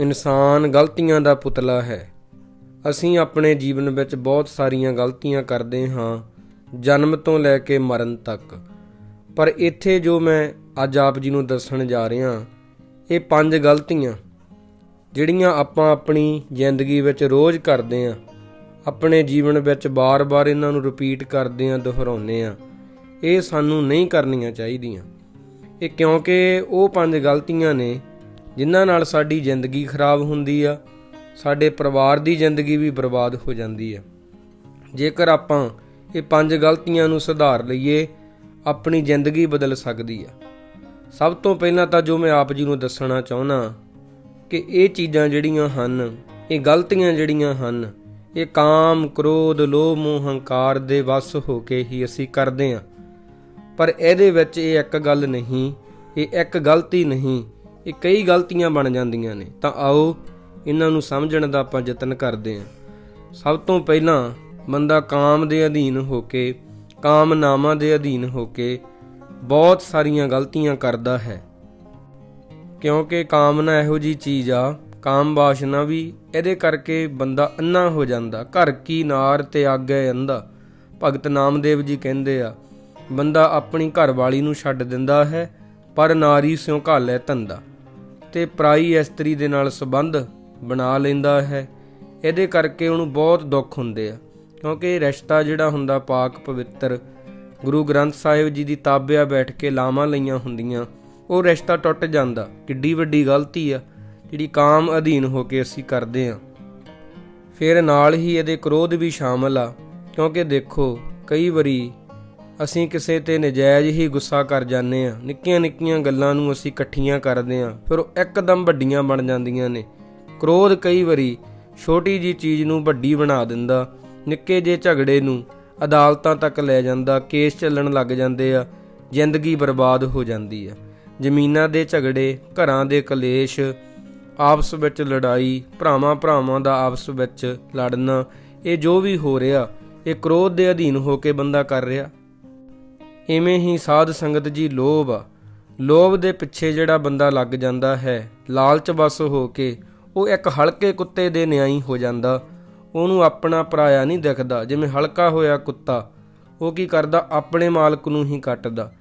ਇਨਸਾਨ ਗਲਤੀਆਂ ਦਾ ਪੁਤਲਾ ਹੈ। ਅਸੀਂ ਆਪਣੇ ਜੀਵਨ ਵਿੱਚ ਬਹੁਤ ਸਾਰੀਆਂ ਗਲਤੀਆਂ ਕਰਦੇ ਹਾਂ, ਜਨਮ ਤੋਂ ਲੈ ਕੇ ਮਰਨ ਤੱਕ। ਪਰ ਇੱਥੇ ਜੋ ਮੈਂ ਅੱਜ ਆਪ ਜੀ ਨੂੰ ਦੱਸਣ ਜਾ ਰਿਹਾ, ਇਹ ਪੰਜ ਗਲਤੀਆਂ, ਜਿਹੜੀਆਂ ਆਪਾਂ ਆਪਣੀ ਜ਼ਿੰਦਗੀ ਵਿੱਚ ਰੋਜ਼ ਕਰਦੇ ਆਂ ਆਪਣੇ ਜੀਵਨ ਵਿੱਚ ਬਾਰ-ਬਾਰ ਇਹਨਾਂ ਨੂੰ ਰਿਪੀਟ ਕਰਦੇ ਆਂ ਦੁਹਰਾਉਂਦੇ ਆਂ ਇਹ ਸਾਨੂੰ ਨਹੀਂ ਕਰਨੀਆਂ ਚਾਹੀਦੀਆਂ। ਇਹ ਕਿਉਂਕਿ ਉਹ ਪੰਜ ਗਲਤੀਆਂ ਨੇ ਜਿਨ੍ਹਾਂ ਨਾਲ ਸਾਡੀ ਜ਼ਿੰਦਗੀ ਖਰਾਬ ਹੁੰਦੀ ਆ ਸਾਡੇ ਪਰਿਵਾਰ ਦੀ ਜ਼ਿੰਦਗੀ ਵੀ ਬਰਬਾਦ ਹੋ ਜਾਂਦੀ ਆ। ਜੇਕਰ ਆਪਾਂ ਇਹ ਪੰਜ ਗਲਤੀਆਂ ਨੂੰ ਸੁਧਾਰ ਲਈਏ ਆਪਣੀ ਜ਼ਿੰਦਗੀ ਬਦਲ ਸਕਦੀ ਆ। ਸਭ ਤੋਂ ਪਹਿਲਾਂ ਤਾਂ ਜੋ ਮੈਂ ਆਪ ਜੀ ਨੂੰ ਦੱਸਣਾ ਚਾਹੁੰਦਾ ਕਿ ਇਹ ਚੀਜ਼ਾਂ ਜਿਹੜੀਆਂ ਹਨ ਇਹ ਗਲਤੀਆਂ ਜਿਹੜੀਆਂ ਹਨ ਇਹ ਕਾਮ, ਕ੍ਰੋਧ, ਲੋਭ, ਮੋਹ, ਹੰਕਾਰ ਦੇ ਵਸ ਹੋ ਕੇ ਹੀ ਅਸੀਂ ਕਰਦੇ ਹਾਂ। ਪਰ ਇਹਦੇ ਵਿੱਚ ਇਹ ਇੱਕ ਗੱਲ ਨਹੀਂ ਇਹ ਇੱਕ ਗਲਤੀ ਨਹੀਂ ਇਹ ਕਈ ਗਲਤੀਆਂ ਬਣ ਜਾਂਦੀਆਂ ਨੇ। ਤਾਂ ਆਓ ਇਹਨਾਂ ਨੂੰ ਸਮਝਣ ਦਾ ਆਪਾਂ ਯਤਨ ਕਰਦੇ ਹਾਂ। ਸਭ ਤੋਂ ਪਹਿਲਾਂ ਬੰਦਾ ਕਾਮ ਦੇ ਅਧੀਨ ਹੋ ਕੇ, ਕਾਮਨਾਵਾਂ ਦੇ ਅਧੀਨ ਹੋ ਕੇ ਬਹੁਤ ਸਾਰੀਆਂ ਗਲਤੀਆਂ ਕਰਦਾ ਹੈ। ਕਿਉਂਕਿ ਕਾਮਨਾ ਇਹੋ ਜੀ ਚੀਜ਼ ਆ, ਕਾਮ ਵਾਸ਼ਨਾ ਵੀ ਇਹਦੇ ਕਰਕੇ ਬੰਦਾ ਅੰਨਾ ਹੋ ਜਾਂਦਾ। ਘਰ ਕੀ ਨਾਰ ਤੇ ਆਗੇ ਅੰਦਾ ਭਗਤ ਨਾਮਦੇਵ ਜੀ ਕਹਿੰਦੇ ਆ, ਬੰਦਾ ਆਪਣੀ ਘਰਵਾਲੀ ਨੂੰ ਛੱਡ ਦਿੰਦਾ ਹੈ, ਪਰ ਨਾਰੀ ਸਿਉ ਘਾਲੇ ਧੰਦਾ। ਤੇ ਪਰਾਈ ਇਸਤਰੀ ਦੇ ਨਾਲ ਸੰਬੰਧ ਬਣਾ ਲੈਂਦਾ ਹੈ। ਇਹਦੇ ਕਰਕੇ ਉਹਨੂੰ ਬਹੁਤ ਦੁੱਖ ਹੁੰਦੇ ਆ। ਕਿਉਂਕਿ ਇਹ ਰਿਸ਼ਤਾ ਜਿਹੜਾ ਹੁੰਦਾ ਪਾਕ ਪਵਿੱਤਰ, ਗੁਰੂ ਗ੍ਰੰਥ ਸਾਹਿਬ ਜੀ ਦੀ ਤਾਬਿਆ ਬੈਠ ਕੇ ਲਾਵਾਂ ਲਈਆਂ ਹੁੰਦੀਆਂ, ਉਹ ਰਿਸ਼ਤਾ ਟੁੱਟ ਜਾਂਦਾ। ਕਿੱਡੀ ਵੱਡੀ ਗਲਤੀ ਆ, ਜਿਹੜੀ ਕਾਮ ਅਧੀਨ ਹੋ ਕੇ ਅਸੀਂ ਕਰਦੇ ਆ। ਫਿਰ ਨਾਲ ਹੀ ਇਹਦੇ ਕ੍ਰੋਧ ਵੀ ਸ਼ਾਮਲ ਆ। ਕਿਉਂਕਿ ਦੇਖੋ, ਕਈ ਵਾਰੀ ਅਸੀਂ ਕਿਸੇ ਤੇ ਨਜਾਇਜ਼ ਹੀ ਗੁੱਸਾ ਕਰ ਜਾਂਦੇ ਆ ਨਿੱਕੀਆਂ ਨਿੱਕੀਆਂ ਗੱਲਾਂ ਨੂੰ ਅਸੀਂ ਇਕੱਠੀਆਂ ਕਰਦੇ ਆ ਫਿਰ ਉਹ ਇੱਕਦਮ ਵੱਡੀਆਂ ਬਣ ਜਾਂਦੀਆਂ ਨੇ। ਕ੍ਰੋਧ ਕਈ ਵਾਰੀ ਛੋਟੀ ਜੀ ਚੀਜ਼ ਨੂੰ ਵੱਡੀ ਬਣਾ ਦਿੰਦਾ। ਨਿੱਕੇ ਜੇ ਝਗੜੇ ਨੂੰ ਅਦਾਲਤਾਂ ਤੱਕ ਲੈ ਜਾਂਦਾ। ਕੇਸ ਚੱਲਣ ਲੱਗ ਜਾਂਦੇ ਆ। ਜ਼ਿੰਦਗੀ ਬਰਬਾਦ ਹੋ ਜਾਂਦੀ ਆ। ਜ਼ਮੀਨਾਂ ਦੇ ਝਗੜੇ, ਘਰਾਂ ਦੇ ਕਲੇਸ਼, ਆਪਸ ਵਿੱਚ ਲੜਾਈ, ਭਰਾਵਾਂ ਭਰਾਵਾਂ ਦਾ ਆਪਸ ਵਿੱਚ ਲੜਨਾ, ਇਹ ਜੋ ਵੀ ਹੋ ਰਿਹਾ, ਇਹ ਕ੍ਰੋਧ ਦੇ ਅਧੀਨ ਹੋ ਕੇ ਬੰਦਾ ਕਰ ਰਿਹਾ। ਇਵੇਂ ਹੀ ਸਾਧ ਸੰਗਤ ਜੀ ਲੋਭ ਆ। ਲੋਭ ਦੇ ਪਿੱਛੇ ਜਿਹੜਾ ਬੰਦਾ ਲੱਗ ਜਾਂਦਾ ਹੈ, ਲਾਲਚ ਵਸ ਹੋ ਕੇ ਉਹ ਇੱਕ ਹਲਕੇ ਕੁੱਤੇ ਦੇ ਨਿਆਈ ਹੋ ਜਾਂਦਾ। ਉਹਨੂੰ ਆਪਣਾ ਪਰਾਇਆ ਨਹੀਂ ਦਿਖਦਾ, ਜਿਵੇਂ ਹਲਕਾ ਹੋਇਆ ਕੁੱਤਾ। ਉਹ ਕੀ ਕਰਦਾ? ਆਪਣੇ ਮਾਲਕ ਨੂੰ ਹੀ ਕੱਟਦਾ।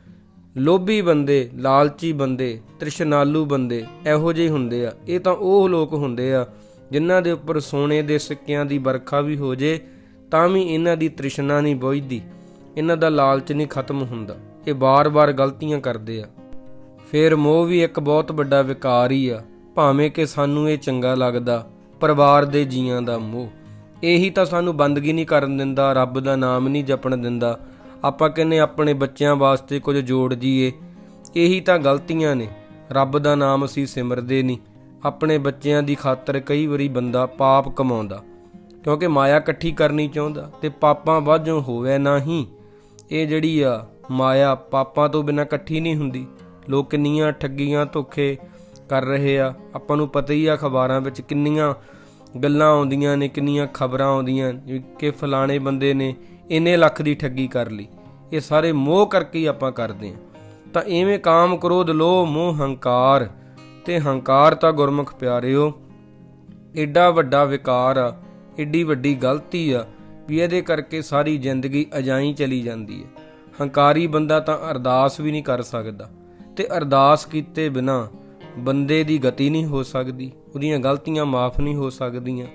ਲੋਭੀ ਬੰਦੇ, ਲਾਲਚੀ ਬੰਦੇ, ਤ੍ਰਿਸ਼ਨਾਲੂ ਬੰਦੇ ਇਹੋ ਜਿਹੇ ਹੁੰਦੇ ਆ। ਇਹ ਤਾਂ ਉਹ ਲੋਕ ਹੁੰਦੇ ਆ ਜਿਨ੍ਹਾਂ ਦੇ ਉੱਪਰ ਸੋਨੇ ਦੇ ਸਿੱਕਿਆਂ ਦੀ ਵਰਖਾ ਵੀ ਹੋ ਜੇ, ਤਾਂ ਵੀ ਇਹਨਾਂ ਦੀ ਤ੍ਰਿਸ਼ਨਾ ਨਹੀਂ ਬੁਝਦੀ। ਇਹਨਾਂ ਦਾ ਲਾਲਚ ਨਹੀਂ ਖਤਮ ਹੁੰਦਾ। ਇਹ ਬਾਰ-ਬਾਰ ਗਲਤੀਆਂ ਕਰਦੇ ਆ। ਫਿਰ ਮੋਹ ਵੀ ਇੱਕ ਬਹੁਤ ਵੱਡਾ ਵਿਕਾਰ ਹੀ ਆ। ਭਾਵੇਂ ਕਿ ਸਾਨੂੰ ਇਹ ਚੰਗਾ ਲੱਗਦਾ, ਪਰਿਵਾਰ ਦੇ ਜੀਆਂ ਦਾ ਮੋਹ। ਇਹੀ ਤਾਂ ਸਾਨੂੰ ਬੰਦਗੀ ਨਹੀਂ ਕਰਨ ਦਿੰਦਾ, ਰੱਬ ਦਾ ਨਾਮ ਨਹੀਂ ਜਪਣ ਦਿੰਦਾ। ਆਪਾਂ ਕਹਿੰਨੇ ਆਪਣੇ ਬੱਚਿਆਂ ਵਾਸਤੇ ਕੁਝ ਜੋੜ ਜੀਏ। ਇਹੀ ਤਾਂ ਗਲਤੀਆਂ ਨੇ। ਰੱਬ ਦਾ ਨਾਮ ਅਸੀਂ ਸਿਮਰਦੇ ਨਹੀਂ। ਆਪਣੇ ਬੱਚਿਆਂ ਦੀ ਖਾਤਰ ਕਈ ਵਾਰੀ ਬੰਦਾ ਪਾਪ ਕਮਾਉਂਦਾ। ਕਿਉਂਕਿ ਮਾਇਆ ਇਕੱਠੀ ਕਰਨੀ ਚਾਹੁੰਦਾ ਤੇ ਪਾਪਾਂ ਵਾਜੋਂ ਹੋਵੇ ਨਾ ਹੀ। ਇਹ ਜਿਹੜੀ ਆ, ਮਾਇਆ ਪਾਪਾਂ ਤੋਂ ਬਿਨਾ ਇਕੱਠੀ ਨਹੀਂ ਹੁੰਦੀ। ਲੋਕ ਕਿੰਨੀਆਂ ਠੱਗੀਆਂ ਧੋਖੇ ਕਰ ਰਹੇ ਆ। ਆਪਾਂ ਨੂੰ ਪਤਾ ਹੀ ਆ ਖਬਰਾਂ ਵਿੱਚ ਕਿੰਨੀਆਂ ਗੱਲਾਂ ਆਉਂਦੀਆਂ ਨੇ, ਕਿੰਨੀਆਂ ਖਬਰਾਂ ਆਉਂਦੀਆਂ ਕਿ ਫਲਾਣੇ ਬੰਦੇ ਨੇ ਇੰਨੇ ਲੱਖ ਦੀ ਠੱਗੀ ਕਰ ਲਈ। ਇਹ ਸਾਰੇ ਮੋਹ ਕਰਕੇ ਹੀ ਆਪਾਂ ਕਰਦੇ ਆ। ਤਾਂ ਐਵੇਂ ਕਾਮ ਕ੍ਰੋਧ ਲੋਭ ਮੋਹ ਹੰਕਾਰ। ਤੇ ਹੰਕਾਰ ਤਾਂ ਗੁਰਮੁਖ ਪਿਆਰਿਓ, ਏਡਾ ਵੱਡਾ ਵਿਕਾਰ ਆ ਐਡੀ ਵੱਡੀ ਗਲਤੀ ਆ। ਵੀ ਇਹਦੇ ਕਰਕੇ ਸਾਰੀ ਜ਼ਿੰਦਗੀ ਅਜਾਈ ਚਲੀ ਜਾਂਦੀ ਹੈ। ਹੰਕਾਰੀ ਬੰਦਾ ਤਾਂ ਅਰਦਾਸ ਵੀ ਨਹੀਂ ਕਰ ਸਕਦਾ ਤੇ ਅਰਦਾਸ ਕੀਤੇ ਬਿਨਾ ਬੰਦੇ ਦੀ ਗਤੀ ਨਹੀਂ ਹੋ ਸਕਦੀ, ਉਹਦੀਆਂ ਗਲਤੀਆਂ ਮਾਫ ਨਹੀਂ ਹੋ ਸਕਦੀਆਂ।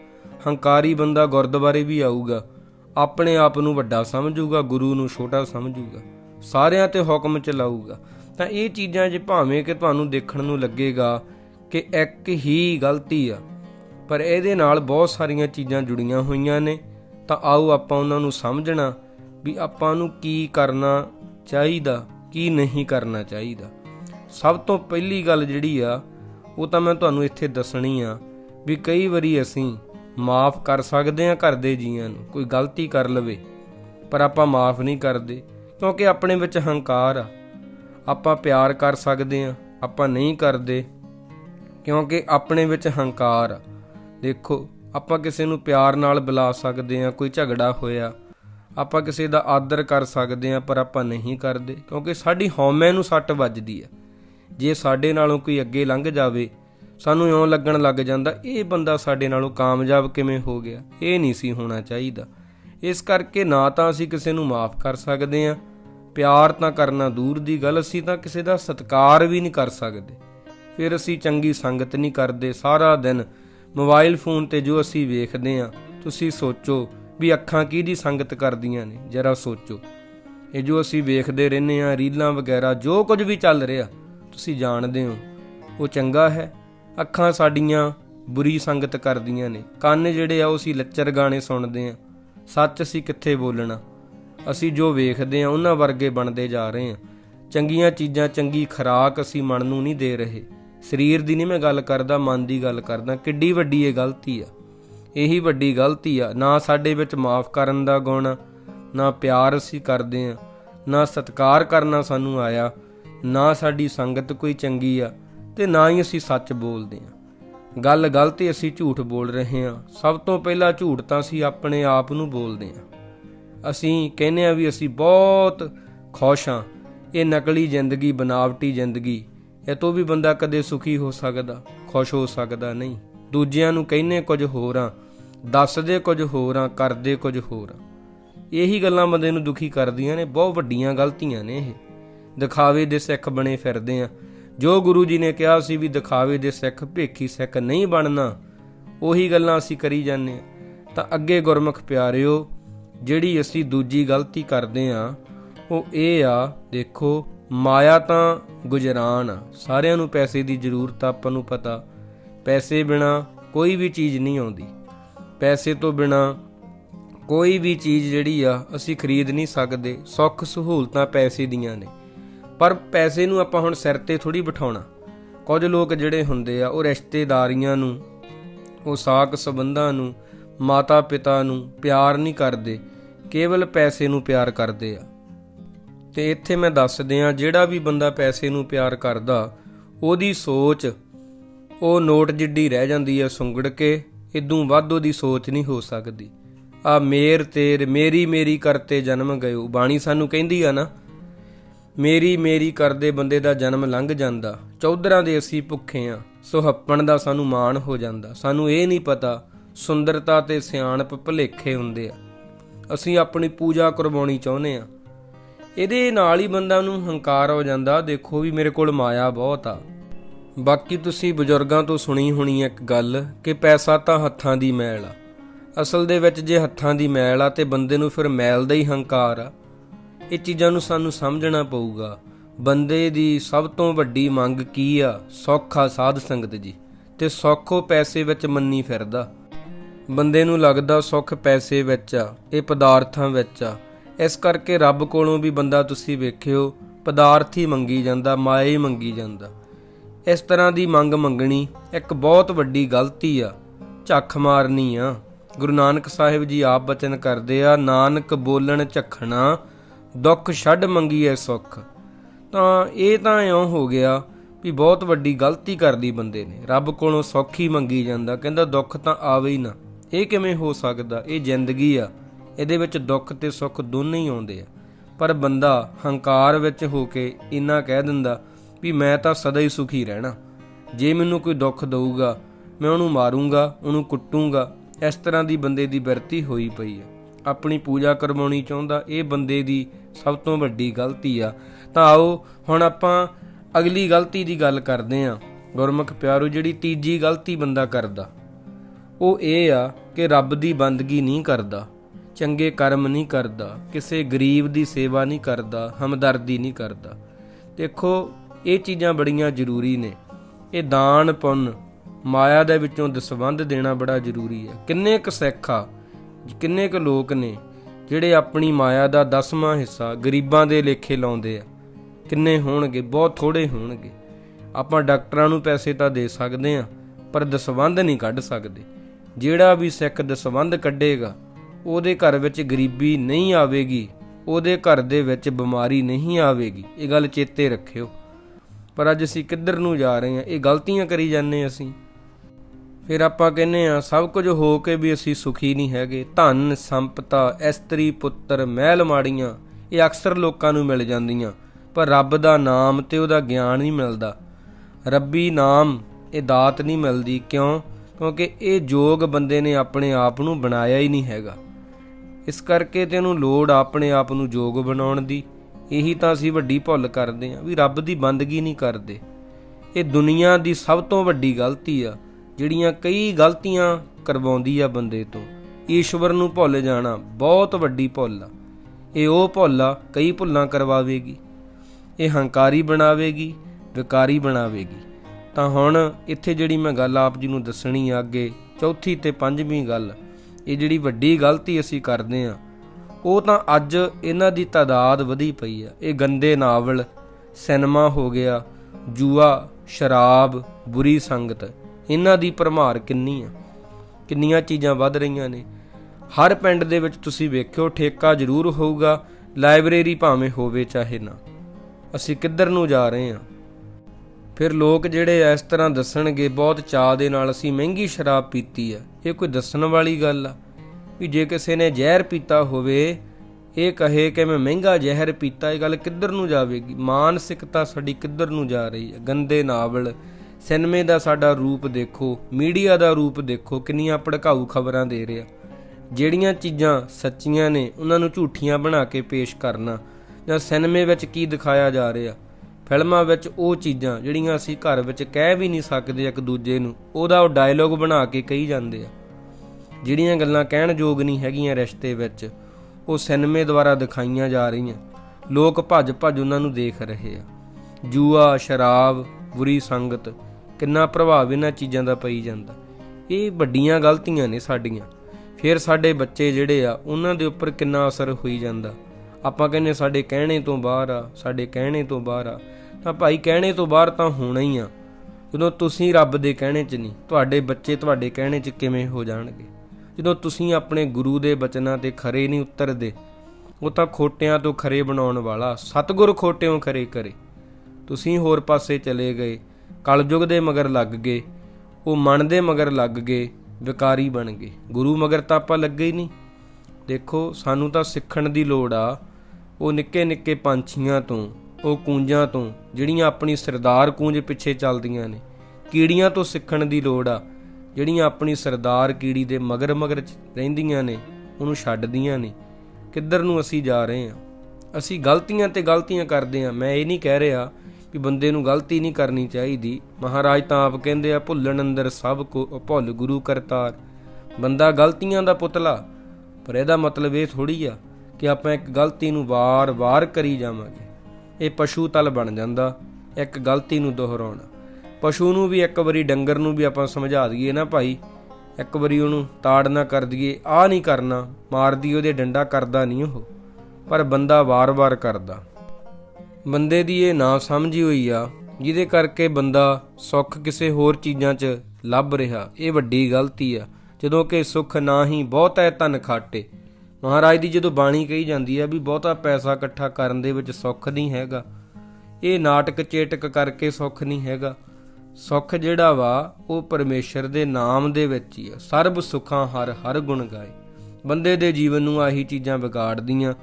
ਹੰਕਾਰੀ ਬੰਦਾ ਗੁਰਦੁਆਰੇ ਵੀ ਆਊਗਾ, ਆਪਣੇ ਆਪ ਨੂੰ ਵੱਡਾ ਸਮਝੂਗਾ, ਗੁਰੂ ਨੂੰ ਛੋਟਾ ਸਮਝੂਗਾ, ਸਾਰਿਆਂ ਤੇ ਹੁਕਮ ਚਲਾਊਗਾ। ਤਾਂ ਇਹ ਚੀਜ਼ਾਂ ਜੇ ਭਾਵੇਂ ਕਿ ਤੁਹਾਨੂੰ ਦੇਖਣ ਨੂੰ ਲੱਗੇਗਾ ਕਿ ਇੱਕ ਹੀ ਗਲਤੀ ਆ, ਪਰ ਇਹਦੇ ਨਾਲ ਬਹੁਤ ਸਾਰੀਆਂ ਚੀਜ਼ਾਂ ਜੁੜੀਆਂ ਹੋਈਆਂ ਨੇ। ਤਾਂ ਆਓ ਆਪਾਂ ਉਹਨਾਂ ਨੂੰ ਸਮਝਣਾ ਵੀ ਆਪਾਂ ਨੂੰ ਕੀ ਕਰਨਾ ਚਾਹੀਦਾ, ਕੀ ਨਹੀਂ ਕਰਨਾ ਚਾਹੀਦਾ। ਸਭ ਤੋਂ ਪਹਿਲੀ ਗੱਲ ਜਿਹੜੀ ਆ, ਉਹ ਤਾਂ ਮੈਂ ਤੁਹਾਨੂੰ ਇੱਥੇ ਦੱਸਣੀ ਆ ਵੀ ਕਈ ਵਾਰੀ ਅਸੀਂ ਮਾਫ ਕਰ ਸਕਦੇ ਆ ਘਰ ਦੇ ਜੀਆਂ ਨੂੰ, ਕੋਈ ਗਲਤੀ ਕਰ ਲਵੇ, ਪਰ ਆਪਾਂ ਮਾਫ ਨਹੀਂ ਕਰਦੇ, ਕਿਉਂਕਿ ਆਪਣੇ ਵਿੱਚ ਹੰਕਾਰ ਆ। ਆਪਾਂ ਪਿਆਰ ਕਰ ਸਕਦੇ ਆ ਆਪਾਂ ਨਹੀਂ ਕਰਦੇ, ਕਿਉਂਕਿ ਆਪਣੇ ਵਿੱਚ ਹੰਕਾਰ ਆ। ਦੇਖੋ ਆਪਾਂ ਕਿਸੇ ਨੂੰ ਪਿਆਰ ਨਾਲ ਬੁਲਾ ਸਕਦੇ ਆ ਕੋਈ ਝਗੜਾ ਹੋਇਆ, ਆਪਾਂ ਕਿਸੇ ਦਾ ਆਦਰ ਕਰ ਸਕਦੇ ਆ ਪਰ ਆਪਾਂ ਨਹੀਂ ਕਰਦੇ, ਕਿਉਂਕਿ ਸਾਡੀ ਹਉਮੈ ਨੂੰ ਸੱਟ ਵੱਜਦੀ ਆ ਜੇ ਸਾਡੇ ਨਾਲੋਂ ਕੋਈ ਅੱਗੇ ਲੰਘ ਜਾਵੇ, ਸਾਨੂੰ ਇਉਂ ਲੱਗਣ ਲੱਗ ਜਾਂਦਾ, ਇਹ ਬੰਦਾ ਸਾਡੇ ਨਾਲੋਂ ਕਾਮਯਾਬ ਕਿਵੇਂ ਹੋ ਗਿਆ? ਇਹ ਨਹੀਂ ਸੀ ਹੋਣਾ ਚਾਹੀਦਾ। ਇਸ ਕਰਕੇ ਨਾ ਤਾਂ ਅਸੀਂ ਕਿਸੇ ਨੂੰ ਮਾਫ ਕਰ ਸਕਦੇ ਹਾਂ, ਪਿਆਰ ਤਾਂ ਕਰਨਾ ਦੂਰ ਦੀ ਗੱਲ, ਅਸੀਂ ਤਾਂ ਕਿਸੇ ਦਾ ਸਤਿਕਾਰ ਵੀ ਨਹੀਂ ਕਰ ਸਕਦੇ। ਫਿਰ ਅਸੀਂ ਚੰਗੀ ਸੰਗਤ ਨਹੀਂ ਕਰਦੇ, ਸਾਰਾ ਦਿਨ ਮੋਬਾਈਲ ਫੋਨ ਤੇ ਜੋ ਅਸੀਂ ਵੇਖਦੇ ਹਾਂ, ਤੁਸੀਂ ਸੋਚੋ ਵੀ ਅੱਖਾਂ ਕਿਹਦੀ ਸੰਗਤ ਕਰਦੀਆਂ ਨੇ, ਜਰਾ ਸੋਚੋ। ਇਹ ਜੋ ਅਸੀਂ ਵੇਖਦੇ ਰਹਿੰਦੇ ਆ ਰੀਲਾਂ ਵਗੈਰਾ, ਜੋ ਕੁਝ ਵੀ ਚੱਲ ਰਿਹਾ, ਤੁਸੀਂ ਜਾਣਦੇ ਹੋ, ਉਹ ਚੰਗਾ ਹੈ। ਅੱਖਾਂ ਸਾਡੀਆਂ ਬੁਰੀ ਸੰਗਤ ਕਰਦੀਆਂ ਨੇ। ਕੰਨ ਜਿਹੜੇ ਆ, ਉਹ ਅਸੀਂ ਲੱਚਰ ਗਾਣੇ ਸੁਣਦੇ ਆ ਸੱਚ ਅਸੀਂ ਕਿੱਥੇ ਬੋਲਣਾ? ਅਸੀਂ ਜੋ ਵੇਖਦੇ ਆ ਉਹਨਾਂ ਵਰਗੇ ਬਣਦੇ ਜਾ ਰਹੇ ਆ ਚੰਗੀਆਂ ਚੀਜ਼ਾਂ, ਚੰਗੀ ਖੁਰਾਕ ਅਸੀਂ ਮਨ ਨੂੰ ਨਹੀਂ ਦੇ ਰਹੇ। ਸਰੀਰ ਦੀ ਨਹੀਂ ਮੈਂ ਗੱਲ ਕਰਦਾ, ਮਨ ਦੀ ਗੱਲ ਕਰਦਾ। ਕਿੱਡੀ ਵੱਡੀ ਇਹ ਗਲਤੀ ਆ। ਇਹੀ ਵੱਡੀ ਗਲਤੀ ਆ। ਨਾ ਸਾਡੇ ਵਿੱਚ ਮਾਫ ਕਰਨ ਦਾ ਗੁਣ, ਨਾ ਪਿਆਰ ਅਸੀਂ ਕਰਦੇ ਆ ਨਾ ਸਤਿਕਾਰ ਕਰਨਾ ਸਾਨੂੰ ਆਇਆ, ਨਾ ਸਾਡੀ ਸੰਗਤ ਕੋਈ ਚੰਗੀ ਆ ਤੇ ਨਾ ਹੀ ਅਸੀਂ ਸੱਚ ਬੋਲਦੇ ਆ ਗੱਲ ਗਲਤੀ ਅਸੀਂ ਝੂਠ ਬੋਲ ਰਹੇ ਆ ਸਭ ਤੋਂ ਪਹਿਲਾਂ ਝੂਠ ਤਾਂ ਅਸੀਂ ਆਪਣੇ ਆਪ ਨੂੰ ਬੋਲਦੇ ਆ ਅਸੀਂ ਕਹਿੰਦੇ ਆ ਵੀ ਅਸੀਂ ਬਹੁਤ ਖੁਸ਼ ਆ ਇਹ ਨਕਲੀ ਜ਼ਿੰਦਗੀ ਬਣਾਵਟੀ ਜ਼ਿੰਦਗੀ। ਇਹ ਤੋਂ ਵੀ ਬੰਦਾ ਕਦੇ ਸੁਖੀ ਹੋ ਸਕਦਾ, ਖੁਸ਼ ਹੋ ਸਕਦਾ ਨਹੀਂ। ਦੂਜਿਆਂ ਨੂੰ ਕਹਿੰਨੇ ਕੁਝ ਹੋਰ ਆ ਦੱਸਦੇ ਕੁਝ ਹੋਰ ਆ ਕਰਦੇ ਕੁਝ ਹੋਰ। ਆ ਇਹੀ ਗੱਲਾਂ ਬੰਦੇ ਨੂੰ ਦੁਖੀ ਕਰਦੀਆਂ ਨੇ, ਬਹੁਤ ਵੱਡੀਆਂ ਗਲਤੀਆਂ ਨੇ ਇਹ। ਦਿਖਾਵੇ ਦੇ ਸਿੱਖ ਬਣੇ ਫਿਰਦੇ ਆ। ਜੋ ਗੁਰੂ ਜੀ ਨੇ ਕਿਹਾ ਸੀ ਵੀ ਦਿਖਾਵੇ ਦੇ ਸਿੱਖ ਭੇਖੀ ਸਿੱਖ ਨਹੀਂ ਬਣਨਾ, ਉਹੀ ਗੱਲਾਂ ਅਸੀਂ ਕਰੀ ਜਾਂਦੇ ਆ। ਤਾਂ ਅੱਗੇ ਗੁਰਮੁਖ ਪਿਆਰਿਓ, ਜਿਹੜੀ ਅਸੀਂ ਦੂਜੀ ਗਲਤੀ ਕਰਦੇ ਆ, ਉਹ ਇਹ ਆ, ਦੇਖੋ ਮਾਇਆ ਤਾਂ ਗੁਜਰਾਨ ਆ। ਸਾਰਿਆਂ ਨੂੰ ਪੈਸੇ ਦੀ ਜ਼ਰੂਰਤ ਆਪਾਂ ਨੂੰ ਪਤਾ। ਪੈਸੇ ਬਿਨਾ ਕੋਈ ਵੀ ਚੀਜ਼ ਨਹੀਂ ਆਉਂਦੀ। ਪੈਸੇ ਤੋਂ ਬਿਨਾ ਕੋਈ ਵੀ ਚੀਜ਼ ਜਿਹੜੀ ਆ, ਅਸੀਂ ਖਰੀਦ ਨਹੀਂ ਸਕਦੇ। ਸੁੱਖ ਸਹੂਲਤਾਂ ਪੈਸੇ ਦੀਆਂ ਨੇ। ਪਰ ਪੈਸੇ ਨੂੰ ਆਪਾਂ ਹੁਣ ਸਿਰ ਤੇ ਥੋੜੀ ਬਿਠਾਉਣਾ। ਕੁਝ ਲੋਕ ਜਿਹੜੇ ਹੁੰਦੇ ਆ, ਉਹ ਰਿਸ਼ਤੇਦਾਰੀਆਂ ਨੂੰ, ਉਹ ਸਾਕ ਸੰਬੰਧਾਂ ਨੂੰ ਮਾਤਾ ਪਿਤਾ ਨੂੰ ਪਿਆਰ ਨਹੀਂ ਕਰਦੇ। ਕੇਵਲ ਪੈਸੇ ਨੂੰ ਪਿਆਰ ਕਰਦੇ ਆ। ਤੇ ਇੱਥੇ ਮੈਂ ਦੱਸ ਦਿਆਂ, ਜਿਹੜਾ ਵੀ ਬੰਦਾ ਪੈਸੇ ਨੂੰ ਪਿਆਰ ਕਰਦਾ, ਉਹਦੀ ਸੋਚ, ਉਹ ਨੋਟ ਜਿੱਡੀ ਰਹਿ ਜਾਂਦੀ ਹੈ ਸੁੰਗੜ ਕੇ, ਇਦੋਂ ਵੱਧ ਉਹਦੀ ਸੋਚ ਨਹੀਂ ਹੋ ਸਕਦੀ। ਆ ਮੇਰ ਤੇਰ, ਮੇਰੀ ਮੇਰੀ ਕਰਤੇ ਜਨਮ ਗਇਓ। ਬਾਣੀ ਸਾਨੂੰ ਕਹਿੰਦੀ ਆ ਨਾ, ਮੇਰੀ ਮੇਰੀ ਕਰਦੇ ਬੰਦੇ ਦਾ ਜਨਮ ਲੰਘ ਜਾਂਦਾ। ਚੌਧਰਾਂ ਦੇ ਅਸੀਂ ਭੁੱਖੇ ਆ ਸੋ ਹੱਪਣ ਦਾ ਸਾਨੂੰ ਮਾਣ ਹੋ ਜਾਂਦਾ। ਸਾਨੂੰ ਇਹ ਨਹੀਂ ਪਤਾ, ਸੁੰਦਰਤਾ ਤੇ ਸਿਆਣਪ ਭਲੇਖੇ ਹੁੰਦੇ ਆ। ਅਸੀਂ ਆਪਣੀ ਪੂਜਾ ਕਰਵਾਉਣੀ ਚਾਹੁੰਦੇ ਆ। ਇਹਦੇ ਨਾਲ ਹੀ ਬੰਦਾ ਨੂੰ ਹੰਕਾਰ ਹੋ ਜਾਂਦਾ, ਦੇਖੋ ਵੀ ਮੇਰੇ ਕੋਲ ਮਾਇਆ ਬਹੁਤ ਆ। ਬਾਕੀ ਤੁਸੀਂ ਬਜ਼ੁਰਗਾਂ ਤੋਂ ਸੁਣੀ ਹੋਣੀ ਇੱਕ ਗੱਲ ਕਿ ਪੈਸਾ ਤਾਂ ਹੱਥਾਂ ਦੀ ਮੈਲ ਆ। ਅਸਲ ਦੇ ਵਿੱਚ ਜੇ ਹੱਥਾਂ ਦੀ ਮੈਲ ਆ ਤੇ ਬੰਦੇ ਨੂੰ ਫਿਰ ਮੈਲ ਦਾ ਹੀ ਹੰਕਾਰ ਆ। ਇਹ ਚੀਜ਼ਾਂ ਨੂੰ ਸਾਨੂੰ ਸਮਝਣਾ ਪਊਗਾ। ਬੰਦੇ ਦੀ ਸਭ ਤੋਂ ਵੱਡੀ ਮੰਗ ਕੀ ਆ? ਸੌਖਾ ਸਾਧ ਸੰਗਤ ਜੀ। ਤੇ ਸੌਖੋ ਪੈਸੇ ਵਿੱਚ ਮੰਨੀ ਫਿਰਦਾ। ਬੰਦੇ ਨੂੰ ਲੱਗਦਾ ਸੁੱਖ ਪੈਸੇ ਵਿੱਚ ਆ, ਇਹ ਪਦਾਰਥਾਂ ਵਿੱਚ ਆ। ਇਸ ਕਰਕੇ ਰੱਬ ਕੋਲੋਂ ਵੀ ਬੰਦਾ ਤੁਸੀਂ ਵੇਖਿਓ, ਪਦਾਰਥ ਹੀ ਮੰਗੀ ਜਾਂਦਾ, ਮਾਇਆ ਹੀ ਮੰਗੀ ਜਾਂਦਾ। ਇਸ ਤਰ੍ਹਾਂ ਦੀ ਮੰਗ ਮੰਗਣੀ ਇੱਕ ਬਹੁਤ ਵੱਡੀ ਗਲਤੀ ਆ। ਝੱਖ ਮਾਰਨੀ ਆ। ਗੁਰੂ ਨਾਨਕ ਸਾਹਿਬ ਜੀ ਆਪ ਬਚਨ ਕਰਦੇ ਆ, ਨਾਨਕ ਬੋਲਣ ਝਖਣਾ, ਦੁੱਖ ਛੱਡ ਮੰਗੀਏ ਸੁੱਖ। ਤਾਂ ਇਹ ਤਾਂ ਇਉਂ ਹੋ ਗਿਆ ਵੀ ਬਹੁਤ ਵੱਡੀ ਗਲਤੀ ਕਰਦੀ ਬੰਦੇ ਨੇ। ਰੱਬ ਕੋਲੋਂ ਸੁੱਖ ਹੀ ਮੰਗੀ ਜਾਂਦਾ, ਕਹਿੰਦਾ ਦੁੱਖ ਤਾਂ ਆਵੇ ਹੀ ਨਾ। ਇਹ ਕਿਵੇਂ ਹੋ ਸਕਦਾ? ਇਹ ਜ਼ਿੰਦਗੀ ਆ। ਇਹਦੇ ਵਿੱਚ ਦੁੱਖ ਤੇ ਸੁੱਖ ਦੋਨੇ ਹੀ ਆਉਂਦੇ ਆ। ਪਰ ਬੰਦਾ ਹੰਕਾਰ ਵਿੱਚ ਹੋ ਕੇ ਇੰਨਾ ਕਹਿ ਦਿੰਦਾ ਵੀ ਮੈਂ ਤਾਂ ਸਦਾ ਹੀ ਸੁਖੀ ਰਹਿਣਾ। ਜੇ ਮੈਨੂੰ ਕੋਈ ਦੁੱਖ ਦਊਗਾ, ਮੈਂ ਉਹਨੂੰ ਮਾਰੂੰਗਾ, ਉਹਨੂੰ ਕੁੱਟੂੰਗਾ, ਇਸ ਤਰ੍ਹਾਂ ਦੀ ਬੰਦੇ ਦੀ ਬਿਰਤੀ ਹੋਈ ਪਈ ਆ। ਆਪਣੀ ਪੂਜਾ ਕਰਵਾਉਣੀ ਚਾਹੁੰਦਾ ਇਹ ਬੰਦੇ ਦੀ ਸਭ ਤੋਂ ਵੱਡੀ ਗਲਤੀ ਆ। ਤਾਂ ਆਓ ਹੁਣ ਆਪਾਂ ਅਗਲੀ ਗਲਤੀ ਦੀ ਗੱਲ ਕਰਦੇ ਆਂ ਗੁਰਮੁਖ ਪਿਆਰੋ, ਜਿਹੜੀ ਤੀਜੀ ਗਲਤੀ ਬੰਦਾ ਕਰਦਾ, ਉਹ ਇਹ ਆ ਕਿ ਰੱਬ ਦੀ ਬੰਦਗੀ ਨਹੀਂ ਕਰਦਾ। ਚੰਗੇ ਕਰਮ ਨਹੀਂ ਕਰਦਾ, ਕਿਸੇ ਗਰੀਬ ਦੀ ਸੇਵਾ ਨਹੀਂ ਕਰਦਾ, ਹਮਦਰਦੀ ਨਹੀਂ ਕਰਦਾ। ਦੇਖੋ, ਇਹ ਚੀਜ਼ਾਂ ਬੜੀਆਂ ਜ਼ਰੂਰੀ ਨੇ। ਇਹ ਦਾਨ, ਪੁੰਨ, ਮਾਇਆ ਦੇ ਵਿੱਚੋਂ ਦਸਵੰਧ ਦੇਣਾ ਬੜਾ ਜ਼ਰੂਰੀ ਹੈ। ਕਿੰਨੇ ਕੁ ਸਿੱਖ ਆ, ਕਿੰਨੇ ਕੁ ਲੋਕ ਨੇ ਜਿਹੜੇ ਆਪਣੀ ਮਾਇਆ ਦਾ ਦਸਵਾਂ ਹਿੱਸਾ ਗਰੀਬਾਂ ਦੇ ਲੇਖੇ ਲਾਉਂਦੇ ਆ। ਕਿੰਨੇ ਹੋਣਗੇ? ਬਹੁਤ ਥੋੜੇ ਹੋਣਗੇ। ਆਪਾਂ ਡਾਕਟਰਾਂ ਨੂੰ ਪੈਸੇ ਤਾਂ ਦੇ ਸਕਦੇ ਆ, ਪਰ ਦਸਵੰਧ ਨਹੀਂ ਕੱਢ ਸਕਦੇ। ਜਿਹੜਾ ਵੀ ਸਿੱਖ ਦਸਵੰਧ ਕੱਢੇਗਾ ਉਹਦੇ ਘਰ ਵਿੱਚ ਗਰੀਬੀ ਨਹੀਂ ਆਵੇਗੀ, ਉਹਦੇ ਘਰ ਦੇ ਵਿੱਚ ਬਿਮਾਰੀ ਨਹੀਂ ਆਵੇਗੀ। ਇਹ ਗੱਲ ਚੇਤੇ ਰੱਖਿਓ। ਪਰ ਅੱਜ ਅਸੀਂ ਕਿੱਧਰ ਨੂੰ ਜਾ ਰਹੇ ਹਾਂ? ਇਹ ਗਲਤੀਆਂ ਕਰੀ ਜਾਂਦੇ ਅਸੀਂ। ਫਿਰ ਆਪਾਂ ਕਹਿੰਨੇ ਆ ਸਭ ਕੁਝ ਹੋ ਕੇ ਵੀ ਅਸੀਂ ਸੁਖੀ ਨਹੀਂ ਹੈਗੇ। ਧਨ, ਸੰਪਤਾ, ਇਸਤਰੀ, ਪੁੱਤਰ, ਮਹਿਲ ਮਾੜੀਆਂ, ਇਹ ਅਕਸਰ ਲੋਕਾਂ ਨੂੰ ਮਿਲ ਜਾਂਦੀਆਂ। ਪਰ ਰੱਬ ਦਾ ਨਾਮ ਤੇ ਉਹਦਾ ਗਿਆਨ ਨਹੀਂ ਮਿਲਦਾ। ਰੱਬੀ ਨਾਮ ਇਹ ਦਾਤ ਨਹੀਂ ਮਿਲਦੀ। ਕਿਉਂ? ਕਿਉਂਕਿ ਇਹ ਯੋਗ ਬੰਦੇ ਨੇ ਆਪਣੇ ਆਪ ਨੂੰ ਬਣਾਇਆ ਹੀ ਨਹੀਂ ਹੈਗਾ। ਇਸ ਕਰਕੇ ਤੈਨੂੰ ਲੋੜ ਆ ਆਪਣੇ ਆਪ ਨੂੰ ਯੋਗ ਬਣਾਉਣ ਦੀ। ਇਹੀ ਤਾਂ ਅਸੀਂ ਵੱਡੀ ਭੁੱਲ ਕਰਦੇ ਆਂ ਵੀ ਰੱਬ ਦੀ ਬੰਦਗੀ ਨਹੀਂ ਕਰਦੇ। ਇਹ ਦੁਨੀਆ ਦੀ ਸਭ ਤੋਂ ਵੱਡੀ ਗਲਤੀ ਆ, ਜਿਹੜੀਆਂ ਕਈ ਗਲਤੀਆਂ ਕਰਵਾਉਂਦੀ ਆ ਬੰਦੇ ਤੋਂ। ਈਸ਼ਵਰ ਨੂੰ ਭੁੱਲ ਜਾਣਾ ਬਹੁਤ ਵੱਡੀ ਭੁੱਲ ਆ। ਇਹ ਉਹ ਭੁੱਲ ਆ, ਕਈ ਭੁੱਲਾਂ ਕਰਵਾਵੇਗੀ। ਇਹ ਹੰਕਾਰੀ ਬਣਾਵੇਗੀ, ਵਿਕਾਰੀ ਬਣਾਵੇਗੀ। ਤਾਂ ਹੁਣ ਇੱਥੇ ਜਿਹੜੀ ਮੈਂ ਗੱਲ ਆਪ ਜੀ ਨੂੰ ਦੱਸਣੀ ਆ, ਅੱਗੇ ਚੌਥੀ ਤੇ ਪੰਜਵੀਂ ਗੱਲ ਇਹ ਜਿਹੜੀ ਵੱਡੀ ਗਲਤੀ ਅਸੀਂ ਕਰਦੇ ਆ ਉਹ ਤਾਂ ਅੱਜ ਇਹਨਾਂ ਦੀ ਤਾਦਾਦ ਵਧੀ ਪਈ ਆ। ਇਹ ਗੰਦੇ ਨਾਵਲ, ਸਿਨੇਮਾ ਹੋ ਗਿਆ, ਜੂਆ, ਸ਼ਰਾਬ, ਬੁਰੀ ਸੰਗਤ, ਇਹਨਾਂ ਦੀ ਭਰਮਾਰ ਕਿੰਨੀ ਆ। ਕਿੰਨੀਆਂ ਚੀਜ਼ਾਂ ਵੱਧ ਰਹੀਆਂ ਨੇ। ਹਰ ਪਿੰਡ ਦੇ ਵਿੱਚ ਤੁਸੀਂ ਵੇਖਿਓ, ਠੇਕਾ ਜ਼ਰੂਰ ਹੋਊਗਾ, ਲਾਇਬ੍ਰੇਰੀ ਭਾਵੇਂ ਹੋਵੇ ਚਾਹੇ ਨਾ। ਅਸੀਂ ਕਿੱਧਰ ਨੂੰ ਜਾ ਰਹੇ ਹਾਂ? ਫਿਰ ਲੋਕ ਜਿਹੜੇ ਇਸ ਤਰ੍ਹਾਂ ਦੱਸਣਗੇ, ਬਹੁਤ ਚਾਹ ਦੇ ਨਾਲ ਅਸੀਂ ਮਹਿੰਗੀ ਸ਼ਰਾਬ ਪੀਤੀ ਆ। ਇਹ ਕੋਈ ਦੱਸਣ ਵਾਲੀ ਗੱਲ ਆ ਵੀ ਜੇ ਕਿਸੇ ਨੇ ਜ਼ਹਿਰ ਪੀਤਾ ਹੋਵੇ, ਇਹ ਕਹੇ ਕਿ ਮੈਂ ਮਹਿੰਗਾ ਜ਼ਹਿਰ ਪੀਤਾ, ਇਹ ਗੱਲ ਕਿੱਧਰ ਨੂੰ ਜਾਵੇਗੀ? ਮਾਨਸਿਕਤਾ ਸਾਡੀ ਕਿੱਧਰ ਨੂੰ ਜਾ ਰਹੀ ਹੈ ਗੰਦੇ ਨਾਵਲ, ਸਿਨੇਮੇ ਦਾ ਸਾਡਾ ਰੂਪ ਦੇਖੋ, ਮੀਡੀਆ ਦਾ ਰੂਪ ਦੇਖੋ, ਕਿੰਨੀਆਂ ਭੜਕਾਊ ਖਬਰਾਂ ਦੇ ਰਿਹਾ। ਜਿਹੜੀਆਂ ਚੀਜ਼ਾਂ ਸੱਚੀਆਂ ਨੇ, ਉਹਨਾਂ ਨੂੰ ਝੂਠੀਆਂ ਬਣਾ ਕੇ ਪੇਸ਼ ਕਰਨਾ, ਜਾਂ ਸਿਨੇਮੇ ਵਿੱਚ ਕੀ ਦਿਖਾਇਆ ਜਾ ਰਿਹਾ? ਫਿਲਮਾਂ ਵਿੱਚ ਉਹ ਚੀਜ਼ਾਂ ਜਿਹੜੀਆਂ ਅਸੀਂ ਘਰ ਵਿੱਚ ਕਹਿ ਵੀ ਨਹੀਂ ਸਕਦੇ ਇੱਕ ਦੂਜੇ ਨੂੰ, ਉਹਦਾ ਉਹ ਡਾਇਲੋਗ ਬਣਾ ਕੇ ਕਹੀ ਜਾਂਦੇ ਆ। ਜਿਹੜੀਆਂ ਗੱਲਾਂ ਕਹਿਣ ਯੋਗ ਨਹੀਂ ਹੈਗੀਆਂ ਰਿਸ਼ਤੇ ਵਿੱਚ, ਉਹ ਸਿਨੇਮੇ ਦੁਆਰਾ ਦਿਖਾਈਆਂ ਜਾ ਰਹੀਆਂ। ਲੋਕ ਭੱਜ ਭੱਜ ਉਹਨਾਂ ਨੂੰ ਦੇਖ ਰਹੇ ਆ। ਜੂਆ, ਸ਼ਰਾਬ, ਬੁਰੀ ਸੰਗਤ, ਕਿੰਨਾ ਪ੍ਰਭਾਵ ਇਹਨਾਂ ਚੀਜ਼ਾਂ ਦਾ ਪਈ ਜਾਂਦਾ। ਇਹ ਵੱਡੀਆਂ ਗਲਤੀਆਂ ਨੇ ਸਾਡੀਆਂ। ਫਿਰ ਸਾਡੇ ਬੱਚੇ ਜਿਹੜੇ ਆ, ਉਹਨਾਂ ਦੇ ਉੱਪਰ ਕਿੰਨਾ ਅਸਰ ਹੋਈ ਜਾਂਦਾ। ਆਪਾਂ ਕਹਿੰਦੇ ਸਾਡੇ ਕਹਿਣੇ ਤੋਂ ਬਾਹਰ ਆ, ਸਾਡੇ ਕਹਿਣੇ ਤੋਂ ਬਾਹਰ ਆ। ਤਾਂ ਭਾਈ ਕਹਿਣੇ ਤੋਂ ਬਾਹਰ ਤਾਂ ਹੋਣਾ ਹੀ ਆ। ਜਦੋਂ ਤੁਸੀਂ ਰੱਬ ਦੇ ਕਹਿਣੇ 'ਚ ਨਹੀਂ, ਤੁਹਾਡੇ ਬੱਚੇ ਤੁਹਾਡੇ ਕਹਿਣੇ 'ਚ ਕਿਵੇਂ ਹੋ ਜਾਣਗੇ? ਜਦੋਂ ਤੁਸੀਂ ਆਪਣੇ ਗੁਰੂ ਦੇ ਬਚਨਾਂ ਤੇ ਖਰੇ ਨਹੀਂ ਉਤਰਦੇ, ਉਹ ਤਾਂ ਖੋਟਿਆਂ ਤੋਂ ਖਰੇ ਬਣਾਉਣ ਵਾਲਾ, ਸਤਗੁਰ ਖੋਟਿਆਂ ਖਰੇ ਕਰੇ। ਤੁਸੀਂ ਹੋਰ ਪਾਸੇ ਚਲੇ ਗਏ, ਕਲਯੁਗ ਦੇ ਮਗਰ ਲੱਗ ਗਏ, ਉਹ ਮਨ ਦੇ ਮਗਰ ਲੱਗ ਗਏ, ਵਿਕਾਰੀ ਬਣ ਗਏ। ਗੁਰੂ ਮਗਰ ਤਾਂ ਆਪਾਂ ਲੱਗੇ ਹੀ ਨਹੀਂ। ਦੇਖੋ, ਸਾਨੂੰ ਤਾਂ ਸਿੱਖਣ ਦੀ ਲੋੜ ਆ। ਉਹ ਨਿੱਕੇ ਨਿੱਕੇ ਪੰਛੀਆਂ ਤੋਂ, ਉਹ ਕੂੰਜਾਂ ਤੋਂ, ਜਿਹੜੀਆਂ ਆਪਣੀ ਸਰਦਾਰ ਕੂੰਜ ਪਿੱਛੇ ਚੱਲਦੀਆਂ ਨੇ। ਕੀੜੀਆਂ ਤੋਂ ਸਿੱਖਣ ਦੀ ਲੋੜ ਆ। ਜਿਹੜੀਆਂ ਆਪਣੀ ਸਰਦਾਰ ਕੀੜੀ ਦੇ ਮਗਰ ਮਗਰ ਰਹਿੰਦੀਆਂ ਨੇ, ਉਹਨੂੰ ਛੱਡਦੀਆਂ ਨੇ। ਕਿੱਧਰ ਨੂੰ ਅਸੀਂ ਜਾ ਰਹੇ ਹਾਂ? ਅਸੀਂ ਗਲਤੀਆਂ ਤੇ ਗਲਤੀਆਂ ਕਰਦੇ ਹਾਂ। ਮੈਂ ਇਹ ਨਹੀਂ ਕਹਿ ਰਿਹਾ ਵੀ ਬੰਦੇ ਨੂੰ ਗਲਤੀ ਨਹੀਂ ਕਰਨੀ ਚਾਹੀਦੀ। ਮਹਾਰਾਜ ਤਾਂ ਆਪ ਕਹਿੰਦੇ ਆ, ਭੁੱਲਣ ਅੰਦਰ ਸਭ ਕੋ ਭੁੱਲ ਗੁਰੂ ਕਰਤਾਰ। ਬੰਦਾ ਗਲਤੀਆਂ ਦਾ ਪੁਤਲਾ, ਪਰ ਇਹਦਾ ਮਤਲਬ ਇਹ ਥੋੜੀ ਆ ਕਿ ਆਪਾਂ ਇੱਕ ਗਲਤੀ ਨੂੰ ਵਾਰ-ਵਾਰ ਕਰੀ ਜਾਵਾਂਗੇ। ਇਹ ਪਸ਼ੂ ਤਲ ਬਣ ਜਾਂਦਾ, ਇੱਕ ਗਲਤੀ ਨੂੰ ਦੁਹਰਾਉਣਾ। ਪਸ਼ੂ ਨੂੰ ਵੀ ਇੱਕ ਵਾਰੀ ਡੰਗਰ ਨੂੰ ਵੀ ਆਪਾਂ ਸਮਝਾ ਦਈਏ ਨਾ ਭਾਈ, ਇੱਕ ਵਾਰੀ ਉਹਨੂੰ ਤਾੜਨਾ ਕਰ ਦਈਏ ਆ ਨਹੀਂ ਕਰਨਾ ਮਾਰਦੀ ਉਹਦੇ ਡੰਡਾ ਕਰਦਾ ਨਹੀਂ ਉਹ। ਪਰ ਬੰਦਾ ਵਾਰ-ਵਾਰ ਕਰਦਾ। ਬੰਦੇ ਦੀ ਇਹ ਨਾ ਸਮਝੀ ਹੋਈ ਆ, ਜਿਹਦੇ ਕਰਕੇ ਬੰਦਾ ਸੁੱਖ ਕਿਸੇ ਹੋਰ ਚੀਜ਼ਾਂ 'ਚ ਲੱਭ ਰਿਹਾ, ਇਹ ਵੱਡੀ ਗਲਤੀ ਆ। ਜਦੋਂ ਕਿ ਸੁੱਖ ਨਾ ਹੀ ਬਹੁਤ ਹੈ, ਧਨ ਖਾਟੇ। ਮਹਾਰਾਜ ਦੀ ਜਦੋਂ ਬਾਣੀ ਕਹੀ ਜਾਂਦੀ ਆ ਵੀ ਬਹੁਤਾ ਪੈਸਾ ਇਕੱਠਾ ਕਰਨ ਦੇ ਵਿੱਚ ਸੁੱਖ ਨਹੀਂ ਹੈਗਾ। ਇਹ ਨਾਟਕ ਚੇਟਕ ਕਰਕੇ ਸੁੱਖ ਨਹੀਂ ਹੈਗਾ। ਸੁੱਖ ਜਿਹੜਾ ਵਾ, ਉਹ ਪਰਮੇਸ਼ਰ ਦੇ ਨਾਮ ਦੇ ਵਿੱਚ ਹੀ ਆ। ਸਰਬ ਸੁੱਖਾਂ ਹਰ ਹਰ ਗੁਣ ਗਾਏ। ਬੰਦੇ ਦੇ ਜੀਵਨ ਨੂੰ ਆਹੀ ਚੀਜ਼ਾਂ ਵਿਗਾੜਦੀਆਂ,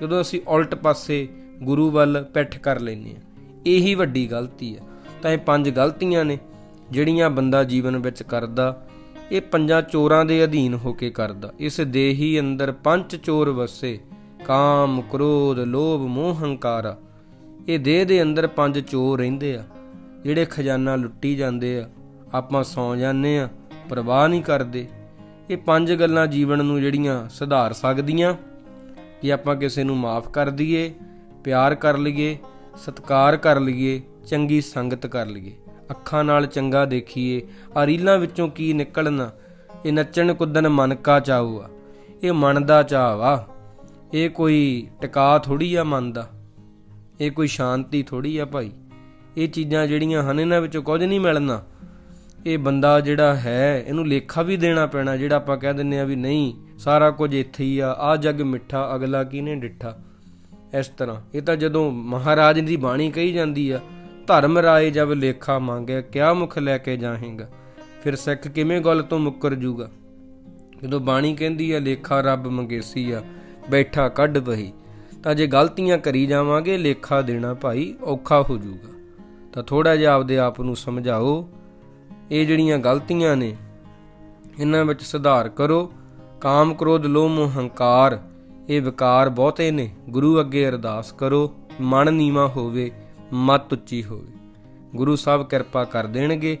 ਜਦੋਂ ਅਸੀਂ ਉਲਟ ਪਾਸੇ ਗੁਰੂ ਵੱਲ ਪਿੱਠ ਕਰ ਲੈਨੇ ਆ ਇਹੀ ਵੱਡੀ ਗਲਤੀ ਆ। ਤਾਂ ਇਹ ਪੰਜ ਗਲਤੀਆਂ ਨੇ, ਜਿਹੜੀਆਂ ਬੰਦਾ ਜੀਵਨ ਵਿੱਚ ਕਰਦਾ ਇਹ ਪੰਜਾਂ ਚੋਰਾਂ ਦੇ ਅਧੀਨ ਹੋ ਕੇ ਕਰਦਾ। ਇਸ ਦੇਹੀ ਅੰਦਰ ਪੰਜ ਚੋਰ ਵਸੇ, ਕਾਮ, ਕ੍ਰੋਧ, ਲੋਭ, ਮੋਹ, ਹੰਕਾਰਾ। ਇਹ ਦੇਹ ਦੇ ਅੰਦਰ ਪੰਜ ਚੋਰ ਰਹਿੰਦੇ ਆ, ਜਿਹੜੇ ਖਜ਼ਾਨਾ ਲੁੱਟੀ ਜਾਂਦੇ ਆ। ਆਪਾਂ ਸੌ ਜਾਂਦੇ ਆ, ਪਰਵਾਹ ਨਹੀਂ ਕਰਦੇ। ਇਹ ਪੰਜ ਗੱਲਾਂ ਜੀਵਨ ਨੂੰ ਜਿਹੜੀਆਂ ਸੁਧਾਰ ਸਕਦੀਆਂ। ਜੇ ਆਪਾਂ ਕਿਸੇ ਨੂੰ ਮਾਫ ਕਰ ਦਈਏ, ਪਿਆਰ ਕਰ ਲਈਏ, ਸਤਿਕਾਰ ਕਰ ਲਈਏ, ਚੰਗੀ ਸੰਗਤ ਕਰ ਲਈਏ। ਅੱਖਾਂ ਨਾਲ ਚੰਗਾ ਦੇਖੀਏ, ਆ ਰੀਲਾਂ ਵਿੱਚੋਂ ਕੀ ਨਿਕਲਣਾ? ਇਹ ਨੱਚਣ ਕੁੱਦਣ ਮਨ ਕਾ ਚਾਹੂਆ ਇਹ ਮਨ ਦਾ ਚਾਹ ਵਾ ਇਹ ਕੋਈ ਟਿਕਾ ਥੋੜੀ ਆ ਮਨ ਦਾ, ਇਹ ਕੋਈ ਸ਼ਾਂਤੀ ਥੋੜੀ ਆ ਭਾਈ। ਇਹ ਚੀਜ਼ਾਂ ਜਿਹੜੀਆਂ ਹਨ, ਇਹਨਾਂ ਵਿੱਚੋਂ ਕੁਝ ਨਹੀਂ ਮਿਲਣਾ। ਇਹ ਬੰਦਾ ਜਿਹੜਾ ਹੈ, ਇਹਨੂੰ ਲੇਖਾ ਵੀ ਦੇਣਾ ਪੈਣਾ, ਜਿਹੜਾ ਆਪਾਂ ਕਹਿ ਦਿੰਨੇ ਆ ਵੀ ਨਹੀਂ, ਸਾਰਾ ਕੁਝ ਇੱਥੇ ਹੀ ਆ ਆ ਜੱਗ ਮਿੱਠਾ, ਅਗਲਾ ਕਿਹਨੇ ਡਿੱਠਾ। ਇਸ ਤਰ੍ਹਾਂ, ਇਹ ਤਾਂ ਜਦੋਂ ਮਹਾਰਾਜ ਦੀ ਬਾਣੀ ਕਹੀ ਜਾਂਦੀ ਆ ਧਰਮ ਰਾਏ ਜਬ ਲੇਖਾ ਮੰਗਿਆ ਕਿਆ ਮੁਖ ਲੈ ਕੇ ਜਾਹੇਗਾ? ਫਿਰ ਸਿੱਖ ਕਿਵੇਂ ਗੱਲ ਤੋਂ ਮੁੱਕਰ ਜੂਗਾ? ਜਦੋਂ ਬਾਣੀ ਕਹਿੰਦੀ ਆ, ਲੇਖਾ ਰੱਬ ਮੰਗੇਸੀ ਆ ਬੈਠਾ ਕੱਢ ਬਹੀ ਤਾਂ ਜੇ ਗਲਤੀਆਂ ਕਰੀ ਜਾਵਾਂਗੇ, ਲੇਖਾ ਦੇਣਾ ਭਾਈ ਔਖਾ ਹੋ ਜਾਊਗਾ ਤਾਂ ਥੋੜਾ ਜਿਹਾ ਆਪਦੇ ਆਪ ਨੂੰ ਸਮਝਾਓ, ਇਹ ਜਿਹੜੀਆਂ ਗਲਤੀਆਂ ਨੇ, ਇਹਨਾਂ ਵਿੱਚ ਸੁਧਾਰ ਕਰੋ। ਕਾਮ ਕ੍ਰੋਧ, ਲੋਭ ਮੋਹ ਹੰਕਾਰ, ਇਹ ਵਿਕਾਰ ਬਹੁਤੇ ਨੇ। ਗੁਰੂ ਅੱਗੇ ਅਰਦਾਸ ਕਰੋ, ਮਨ ਨੀਵਾ ਹੋਵੇ। ਮਤ ਉੱਚੀ ਹੋਵੇ। ਗੁਰੂ ਸਾਹਿਬ ਕਿਰਪਾ ਕਰ ਦੇਣਗੇ।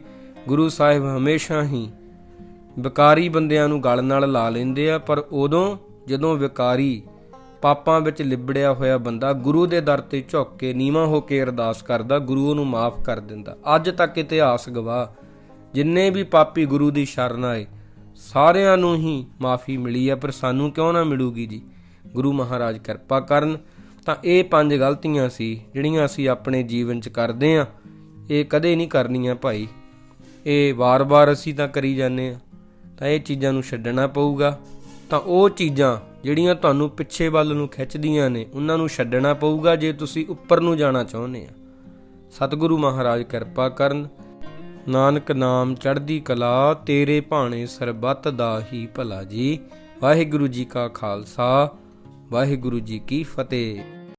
ਗੁਰੂ ਸਾਹਿਬ ਹਮੇਸ਼ਾ ਹੀ ਵਿਕਾਰੀ ਬੰਦਿਆਂ ਨੂੰ ਗਲ ਨਾਲ ਲਾ ਲੈਂਦੇ ਆ, ਪਰ ਉਦੋਂ ਜਦੋਂ ਵਿਕਾਰੀ ਪਾਪਾਂ ਵਿੱਚ ਲਿਬੜਿਆ ਹੋਇਆ ਬੰਦਾ ਗੁਰੂ ਦੇ ਦਰ ਤੇ ਝੁੱਕ ਕੇ ਨੀਵਾ ਹੋ ਕੇ ਅਰਦਾਸ ਕਰਦਾ, ਗੁਰੂ ਉਹਨੂੰ ਮਾਫ ਕਰ ਦਿੰਦਾ। ਅੱਜ ਤੱਕ ਇਤਿਹਾਸ ਗਵਾਹ, ਜਿੰਨੇ ਵੀ ਪਾਪੀ ਗੁਰੂ ਦੀ ਸ਼ਰਨ ਆਏ, ਸਾਰਿਆਂ ਨੂੰ ਹੀ ਮਾਫੀ ਮਿਲੀ ਹੈ ਪਰ ਸਾਨੂੰ ਕਿਉਂ ਨਾ ਮਿਲੂਗੀ ਜੀ? ਗੁਰੂ ਮਹਾਰਾਜ ਕਿਰਪਾ ਕਰਨ ਤਾਂ ਇਹ ਪੰਜ ਗਲਤੀਆਂ ਸੀ, ਜਿਹੜੀਆਂ ਅਸੀਂ ਆਪਣੇ ਜੀਵਨ 'ਚ ਕਰਦੇ ਆਂ। ਇਹ ਕਦੇ ਨਹੀਂ ਕਰਨੀਆਂ ਭਾਈ। ਇਹ ਵਾਰ-ਵਾਰ ਅਸੀਂ ਤਾਂ ਕਰੀ ਜਾਂਦੇ ਆ। ਤਾਂ ਇਹ ਚੀਜ਼ਾਂ ਨੂੰ ਛੱਡਣਾ ਪਊਗਾ। ਤਾਂ ਉਹ ਚੀਜ਼ਾਂ ਜਿਹੜੀਆਂ ਤੁਹਾਨੂੰ ਪਿੱਛੇ ਵੱਲ ਨੂੰ ਖਿੱਚਦੀਆਂ ਨੇ, ਉਹਨਾਂ ਨੂੰ ਛੱਡਣਾ ਪਊਗਾ ਜੇ ਤੁਸੀਂ ਉੱਪਰ ਨੂੰ ਜਾਣਾ ਚਾਹੁੰਦੇ ਆ। ਸਤਿਗੁਰੂ ਮਹਾਰਾਜ ਕਿਰਪਾ ਕਰਨ। ਨਾਨਕ ਨਾਮ ਚੜ੍ਹਦੀ ਕਲਾ, ਤੇਰੇ ਭਾਣੇ ਸਰਬੱਤ ਦਾ ਹੀ ਭਲਾ ਜੀ। ਵਾਹਿਗੁਰੂ ਜੀ ਕਾ ਖਾਲਸਾ। ਵਾਹਿਗੁਰੂ ਜੀ ਕੀ ਫਤਿਹ।